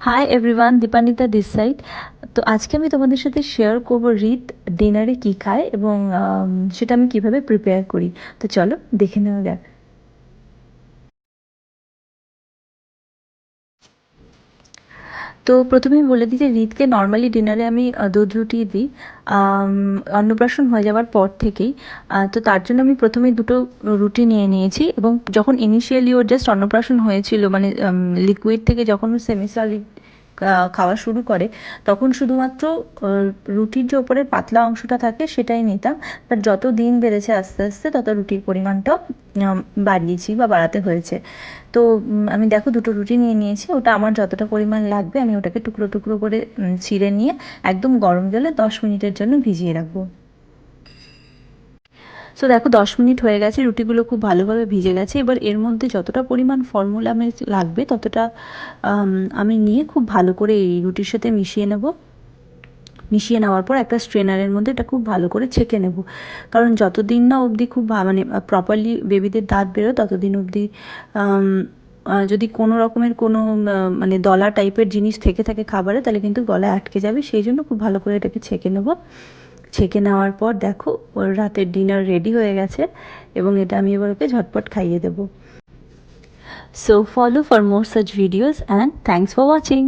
Hi everyone Dipanita this side তো আজকে আমি তোমাদের সাথে শেয়ার করব রিত ডিনারে কী খায় এবং সেটা আমি কীভাবে প্রিপেয়ার করি। তো চলো দেখে নেওয়া যাক। তো প্রথমেই বলে দিই যে রিতকে নর্মালি ডিনারে আমি দুধ রুটি দিই অন্নপ্রাশন হয়ে যাওয়ার পর থেকেই তো তার জন্য আমি প্রথমে দুটো রুটি নিয়ে নিয়েছি এবং যখন ইনিশিয়ালি ওর জাস্ট অন্নপ্রাশন হয়েছিল মানে লিকুইড থেকে যখন সেমি সলিড খাওয়া শুরু করে, তখন শুধুমাত্র রুটির যে ওপরের পাতলা অংশটা থাকে সেটাই নিতাম। বাট যত দিন বেড়েছে আস্তে আস্তে, তত রুটির পরিমাণটা বাড়িয়েছি বা বাড়াতে হয়েছে। তো আমি দেখো দুটো রুটি নিয়ে নিয়েছি, ওটা আমার যতটা পরিমাণ লাগবে আমি ওটাকে টুকরো টুকরো করে ছিঁড়ে নিয়ে একদম গরম জলে দশ মিনিটের জন্য ভিজিয়ে রাখব। সো দেখো, দশ মিনিট হয়ে গেছে, রুটিগুলো খুব ভালোভাবে ভিজে গেছে। এবার এর মধ্যে যতটা পরিমাণ ফর্মুলা আমি লাগবে, ততটা আমি নিয়ে খুব ভালো করে এই রুটির সাথে মিশিয়ে নেব। মিশিয়ে নেওয়ার পর একটা স্ট্রেনারের মধ্যে এটা খুব ভালো করে ছেঁকে নেব। কারণ যতদিন না অবধি খুব মানে প্রপারলি বেবিদের দাঁত বেরো ততদিন অবধি যদি কোনো রকমের কোনো মানে দলা টাইপের জিনিস থেকে থাকে খাবারে, তাহলে কিন্তু গলায় আটকে যাবে। সেই জন্য খুব ভালো করে এটাকে ছেঁকে নেব। ছেঁকে নেওয়ার পর দেখো, ওর রাতের ডিনার রেডি হয়ে গেছে এবং এটা আমি এবার ওকে ঝটপট খাইয়ে দেবো। So follow for more such videos and thanks for watching